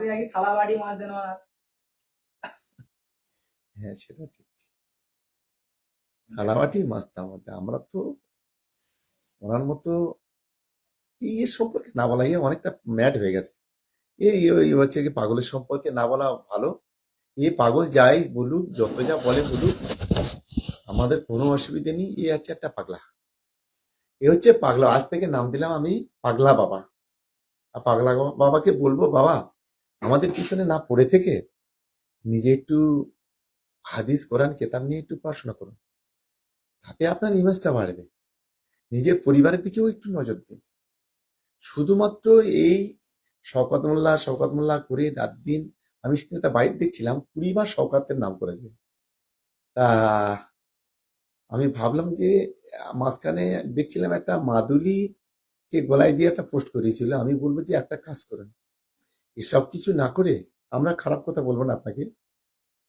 আপনি নাকি থালা বাটি মাজতেন ওনার হ্যাঁ সেটা ঠিক। থালাবাটি মাছতাম ওটা আমরা তো ওনার মতো এর সম্পর্কে না বলাই অনেকটা ম্যাড হয়ে গেছে। এই হচ্ছে কি পাগলের সম্পর্কে না বলা ভালো। এ পাগল যাই বলুক, যত যা বলে বলুক, আমাদের কোনো অসুবিধে নেই। এ হচ্ছে একটা পাগলা। এ হচ্ছে পাগলা। আজ থেকে নাম দিলাম আমি পাগলা বাবা। আর পাগলা বাবাকে বলব, বাবা আমাদের পিছনে না পড়ে থেকে নিজে একটু হাদিস, কোরআন, কেতাব নিয়ে একটু পড়াশোনা করুন। তাতে আপনার ইমেজটা বাড়বে। নিজের পরিবারের দিকেও একটু নজর দিন। শুধুমাত্র এই শওকত মোল্লা শওকত মোল্লা করে রাত দিন আমি সেদিন একটা বাইট দেখছিলাম কুড়িবার শওকাতের নাম করেছে। তা আমি ভাবলাম যে, মাঝখানে দেখছিলাম একটা মাদুলি কে গলায় দিয়ে একটা পোস্ট করিয়েছিল। আমি বলব যে, একটা কাজ করুন। এসব কিছু না করে আমরা খারাপ কথা বলব না আপনাকে।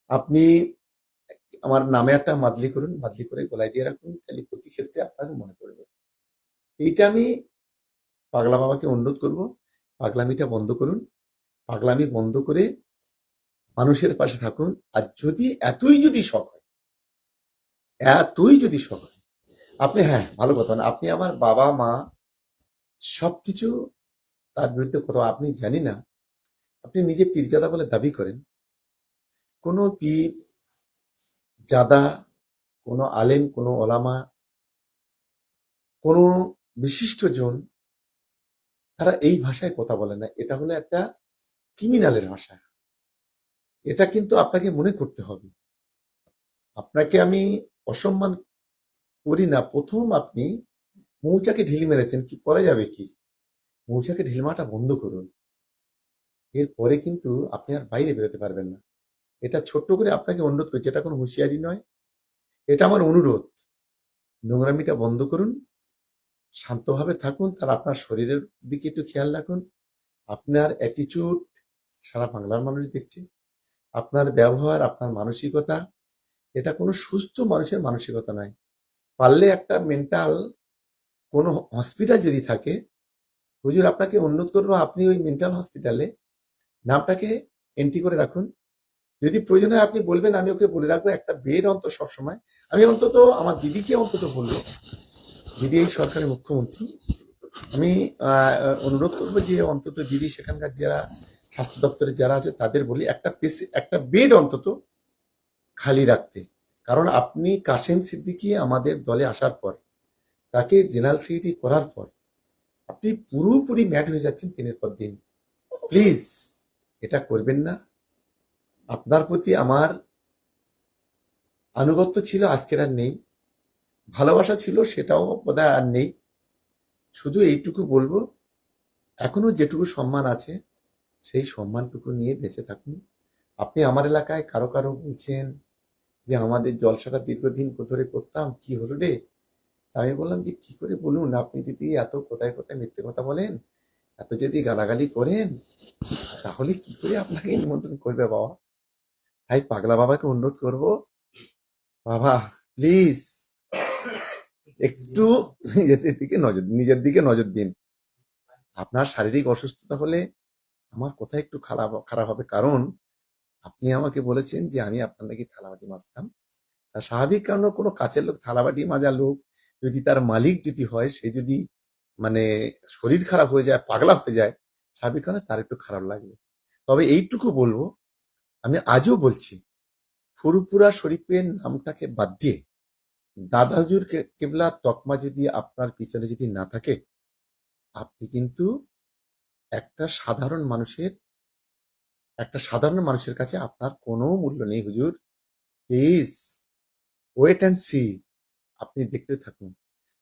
আপনি আমার নামে একটা মাদলি করুন, মাদলি করে গলায় দিয়ে রাখুন, তাহলে প্রতি ক্ষেত্রে আপনাকে মনে পড়বে। এইটা আমি পাগলা বাবাকে অনুরোধ করব, পাগলামিটা বন্ধ করুন। পাগলামি বন্ধ করে মানুষের পাশে থাকুন। আর যদি, এতই যদি শখ হয়, এতই যদি শখ হয়, আপনি হ্যাঁ ভালো কথা না আপনি আমার বাবা, মা, সবকিছু তার বিরুদ্ধে কথা আপনি জানি না আপনি নিজে পীরজাদা বলে দাবি করেন। কোনো পীর, জাদা, কোনো আলেম, কোনো ওলামা, কোনো বিশিষ্ট জন তারা এই ভাষায় কথা বলে না। এটা হলো একটা ক্রিমিনালের ভাষা। এটা কিন্তু আপনাকে মনে করতে হবে। আপনাকে আমি অসম্মান করি না। প্রথম আপনি মৌচাকে ঢিল মেরেছেন, কি করা যাবে কি? মৌচাকে ঢিল মারাটা বন্ধ করুন। এরপরে কিন্তু আপনি আর বাইরে বেরোতে পারবেন না। এটা ছোট্ট করে আপনাকে অনুরোধ করছি এটা কোনো হুঁশিয়ারি নয়, এটা আমার অনুরোধ। নোংরামিটা বন্ধ করুন, শান্তভাবে থাকুন, তার আপনার শরীরের দিকে একটু খেয়াল রাখুন। আপনার অ্যাটিচিউড সারা বাংলার মানুষ দেখছে, আপনার ব্যবহার, আপনার মানসিকতা, এটা কোনো সুস্থ মানুষের মানসিকতা নয়। পারলে একটা মেন্টাল কোনো হসপিটাল যদি থাকে, হুজুর আপনাকে অনুরোধ করব, আপনি ওই মেন্টাল হসপিটালে নামটাকে এন্ট্রি করে রাখুন। যদি প্রয়োজন হয় আপনি বলবেন, আমি ওকে বলে রাখব, একটা বেড অন্তত সবসময়। আমি অন্তত, আমার দিদিকে অন্তত বলব। দিদি এই সরকারের মুখ্যমন্ত্রী। আমি অনুরোধ করব যে অন্তত দিদি, সেখানকার যারা স্বাস্থ্য দপ্তরে যারা আছে, তাদের বলি একটা একটা বেড অন্তত খালি রাখতে। কারণ আপনি কাশেম সিদ্দিকি আমাদের দলে আসার পর, তাকে জেনারেল সেক্রেটারি করার পর, আপনি পুরোপুরি ম্যাট হয়ে যাচ্ছেন দিনের পর দিন। প্লিজ এটা করবেন না। আপনার প্রতি আমার আনুগত্য ছিল, আজকের আর নেই। ভালোবাসা ছিল, সেটাও বোধহয় আর নেই। শুধু এইটুকু বলব, এখনও যেটুকু সম্মান আছে, সেই সম্মানটুকু নিয়ে বেঁচে থাকুন। আপনি আমার এলাকায় কারও কারও বলছেন যে, আমাদের জলসাটা দীর্ঘদিন ধরে করতাম, কি হলো রে? আমি বললাম যে, কি করে বলুন? আপনি যদি এত কোথায় কোথায় মিথ্যে কথা বলেন এত যদি গালাগালি করেন, তাহলে কি করে আপনাকে নিমন্ত্রণ করবে বাবা? তাই পাগলা বাবাকে অনুরোধ করব, বাবা প্লিজ একটু নিজেদের দিকে নজর, নিজের দিকে নজর দিন। আপনার শারীরিক অসুস্থতা হলে আমার কোথায় একটু খারাপ খারাপ হবে। কারণ আপনি আমাকে বলেছেন যে আমি আপনার নাকি থালাবাটি মাজতাম। তার স্বাভাবিক কারণে কোনো কাছের লোক থালাবাটি মাজা লোক, যদি তার মালিক যদি হয়, সে যদি মানে শরীর খারাপ হয়ে যায়, পাগলা হয়ে যায়, স্বাভাবিক কারণে তার একটু খারাপ লাগবে। তবে এইটুকু বলব, আমি আজও বলছি ফুরুপুরা শরীফের নামটাকে বাদ দিয়ে দাদা হুজুর কে- কেবলা তকমা যদি আপনার পিছনে যদি না থাকে, আপনি কিন্তু একটা সাধারণ মানুষের, একটা সাধারণ মানুষের কাছে আপনার কোনো মূল্য নেই, হুজুর। প্লিজ ওয়েট অ্যান্ড সি আপনি দেখতে থাকুন।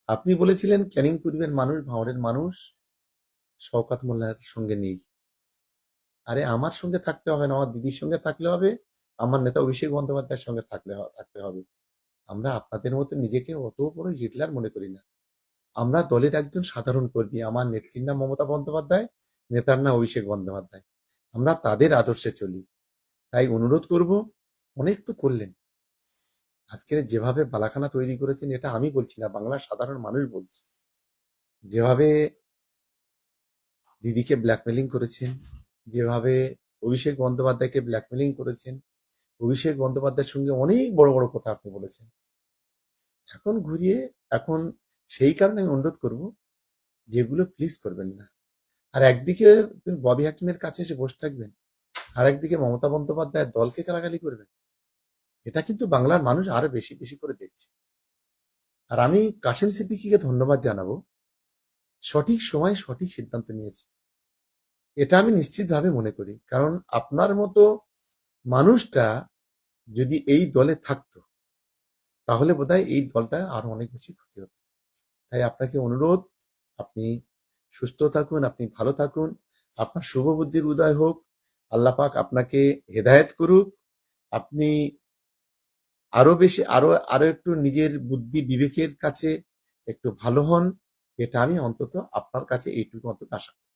আপনি বলেছিলেন, ক্যানিং পূর্বের মানুষ ভাঁড়ের মানুষ, শওকাত মোল্লার সঙ্গে নেই। আরে, আমার সঙ্গে থাকতে হবে না, আমার দিদির সঙ্গে থাকলে হবে, আমার নেতা অভিষেক বন্দ্যোপাধ্যায়ের সঙ্গে থাকলে থাকতে হবে। আমরা আপনাদের মতো নিজেকে অত বড় হিটলার মনে করি না। আমরা দলের একজন সাধারণ কর্মী, আমার নেত্রীর নাম মমতা বন্দ্যোপাধ্যায়, নেতার নাম অভিষেক বন্দ্যোপাধ্যায়। আমরা তাদের আদর্শে চলি। তাই অনুরোধ করব, অনেক তো করলেন। আজকে যেভাবে বালাখানা তৈরি করেছেন, এটা আমি বলছি না, বাংলার সাধারণ মানুষ বলছে। যেভাবে দিদিকে ব্ল্যাকমেলিং করেছেন, যেভাবে অভিষেক বন্দ্যোপাধ্যায়কে ব্ল্যাকমেলিং করেছেন, অভিষেক বন্দ্যোপাধ্যায়ের সঙ্গে অনেক বড় বড় কথা আপনি বলেছেন। এখন ঘুরিয়ে, এখন সেই কারণে আমি অনুরোধ করব, যেগুলো প্লিজ করবেন না। আর একদিকে ববি হাকিমের কাছে এসে বসে থাকবেন আর একদিকে মমতা বন্দ্যোপাধ্যায়ের দলকে গালাগালি করবেন। এটা কিন্তু বাংলার মানুষ আরও বেশি বেশি করে দেখছে। আর আমি কাশিম সিদ্দিকিকে ধন্যবাদ জানাব। সঠিক সময় সঠিক সিদ্ধান্ত নিয়েছে। এটা আমি নিশ্চিতভাবে মনে করি। কারণ আপনার মতো মানুষটা যদি এই দলে থাকতো, তাহলে বোধহয় এই দলটা আরও অনেক বেশি ক্ষতি হতো। তাই আপনাকে অনুরোধ, আপনি সুস্থ থাকুন, আপনি ভালো থাকুন। আপনার শুভ বুদ্ধির উদয় হোক। আল্লাহ পাক আপনাকে হেদায়েত করুক। আপনি আরও বেশি, আরও আরও একটু নিজের বুদ্ধি বিবেকের কাছে একটু ভালো হন, এটা আমি অন্তত আপনার কাছে এইটুকু অন্তত আশা করি।